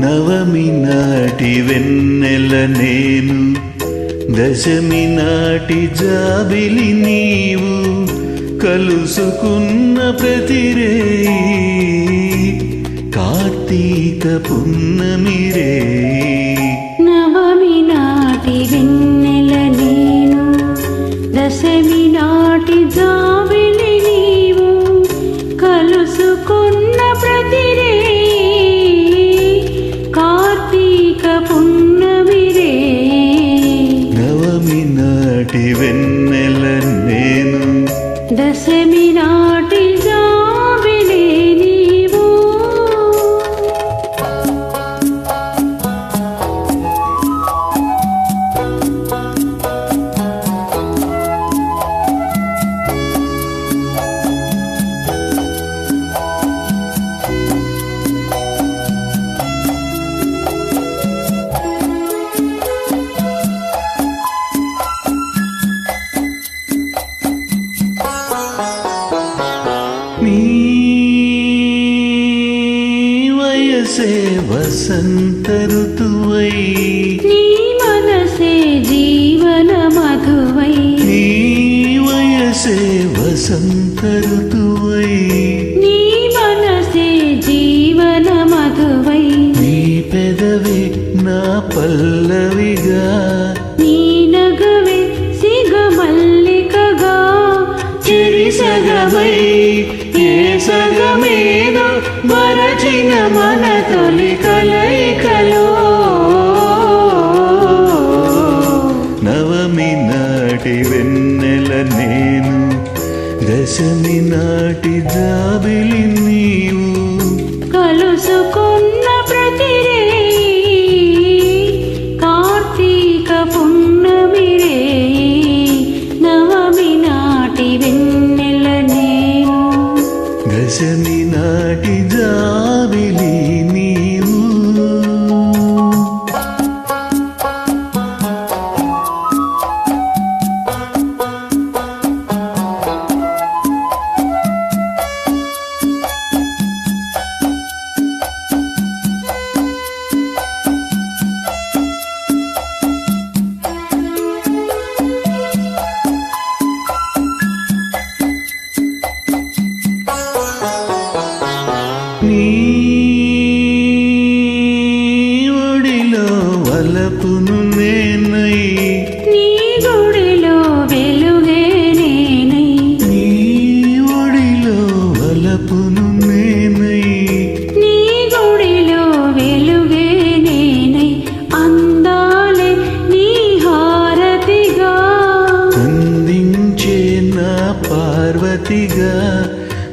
నవమి నాటి వెన్నెల నేను దశమి నాటి జాబిలి నీవు కలుసుకున్న ప్రతిరే. కార్తీక పున్నమిరే నవమి నాటి వెన్నెల నాటి వసంత ఋతువై. నీ మనసే జీవన మధువై. నీ వయసే వసంత ఋతువై. నీ మనసే జీవన మధువై. నీ పెదవే నా పల్లవిగా. నీ నగవే సిగ మల్లికగా. చెరిసగమై ఏ సగమేదో మరచిన మన తొలి కలయికలో. నవమి నాటి వెన్నెల నేను దశమి నాటి జాబిలి నీవు. కలుసుకున్న ప్రతిరే దశమి నీ ఒడిలో వలపును నేనై. నీ గుడిలో వెలుగే నేనై. నీ ఒడిలో వలపును నేనై. నీ గుడిలో వెలుగే నేనై. అందాలే నీ హారతిగా. అందించే నా పార్వతిగా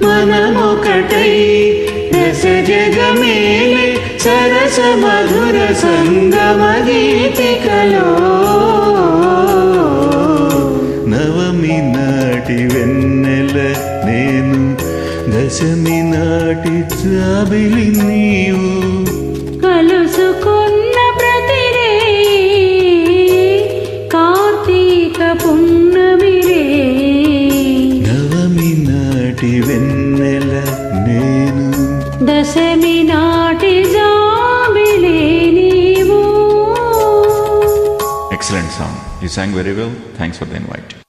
మనమొకటై సరస మధుర సంగమ గీతికలో. నవమి నాటి వెన్నెల నేను దశమి నాటి జాబిలి నీవు. Excellent song. You sang very well. Thanks for the invite.